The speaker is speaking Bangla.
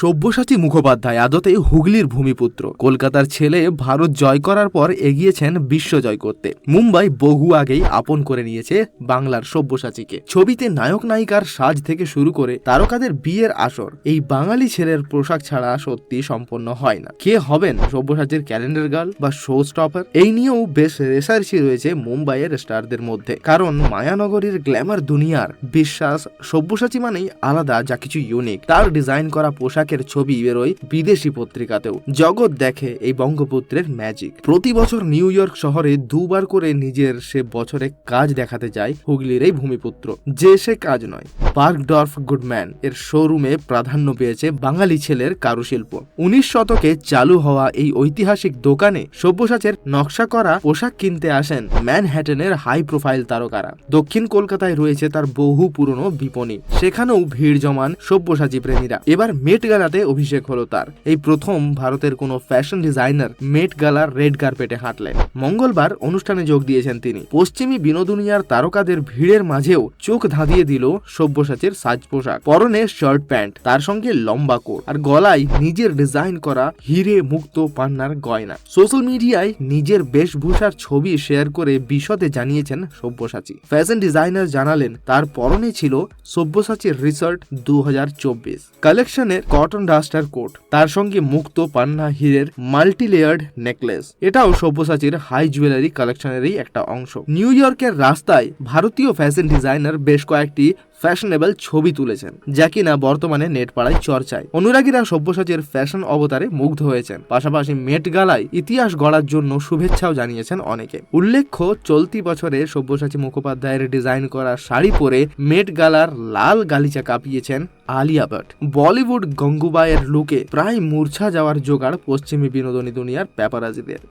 সব্যসাচী মুখোপাধ্যায় আদতে হুগলির ভূমিপুত্র। কলকাতার ছেলে ভারত জয় করার পর এগিয়েছেন বিশ্ব জয় করতে। মুম্বাই বহু আগেই আপন করে নিয়েছে বাংলার সব্যসাচীকে। ছবিতে নায়ক নায়িকার সাজ থেকে শুরু করে তারকাদের বিয়ের আসর, এই বাঙালি ছেলের পোশাক ছাড়া সত্যি সম্পন্ন হয় না। কে হবেন সব্যসাচীর ক্যালেন্ডার গার্ল বা শো স্টপার এই নিয়েও বেশ রেসার্চি রয়েছে মুম্বাইয়ের স্টারদের মধ্যে। কারণ মায়ানগরীর গ্ল্যামার দুনিয়ার বিশ্বাস সব্যসাচী মানেই আলাদা, যা কিছু ইউনিক তার ডিজাইন করা পোশাকের ছবি বেরোয় বিদেশি পত্রিকাতেও। জগৎ দেখে এই বঙ্গপুত্রের ম্যাজিক প্রতি বছর নিউ ইয়র্ক শহরে দুবার করে নিজের সে বছরে কাজ দেখাতে যায় হুগলির এই ভূমিপুত্র। যে সে কাজ নয়। পার্কডর্ফ গুডম্যান এর শোরুমে প্রাধান্য পেয়েছে বাঙালি ছেলের কারুশিল্প। উনিশ শতকে চালু হওয়া এই ঐতিহাসিক দোকানে সব্যসাচের নকশা করা পোশাক কিনতে আসেন ম্যানহ্যাটনের হাই প্রোফাইল তারকারা। দক্ষিণ কলকাতায় রয়েছে তার বহু পুরনো বিপণী। সেখানেও ভিড় জমান সব্যসাচী প্রেমীরা। এবার মেট গালাতে অভিষেক হলো তার। এই প্রথম ভারতের কোনো ফ্যাশন ডিজাইনার মেট গালার রেড কার্পেটে হাঁটলেন। মঙ্গলবার অনুষ্ঠানে যোগ দিয়েছেন তিনি। পশ্চিমী বিনোদুনিয়ার তারকাদের ভিড়ের মাঝেও চোখ ধাঁধিয়ে দিল সব্যসাচীর সাজ পোশাক। পরনে শার্ট প্যান্ট, তার সঙ্গে লম্বা কোট আর গলায় নিজের ডিজাইন করা হিরে মুক্ত পান্নার গয়না। সোশ্যাল মিডিয়ায় নিজের বেশভূষার ছবি শেয়ার করে বিশদে জানিয়েছেন সব্যসাচী। ফ্যাশন ডিজাইনার জানালেন, তার পরনে ছিল সব্যসাচীর রিসার্ট দু হাজার চব্বিশ কালেকশনের কটন ডাস্টার কোট তার সঙ্গে মুক্ত পান্না হিরের মাল্টি লেয়ার্ড নেকলেস এটাও সব্যসাচীর হাই জুয়েলারি কালেকশনেরই একটা অংশ। নিউ ইয়র্কের রাস্তায় ভারতীয় ফ্যাশন ডিজাইনার বেশ কয়েকটি ফ্যাশনেবল ছবি তুলেছেন, যা কিনা বর্তমানে নেট পাড়ায় চর্চায়। অনুরাগীরা সব্যসাচীর ফ্যাশন অবতারে মুগ্ধ হয়েছেন। পাশাপাশি মেট গালায় ইতিহাস গড়ার জন্য শুভেচ্ছাও জানিয়েছেন অনেকে। উল্লেখ্য, চলতি বছরে সব্যসাচী মুখোপাধ্যায়ের ডিজাইন করা শাড়ি পরে মেট গালার লাল গালিচা কাঁপিয়েছেন আলিয়া ভট্ট বলিউড গঙ্গুবাইয়ের লুকে প্রায় মূর্ছা যাওয়ার জোগাড় পশ্চিমী বিনোদনী দুনিয়ার প্যাপারাজিদের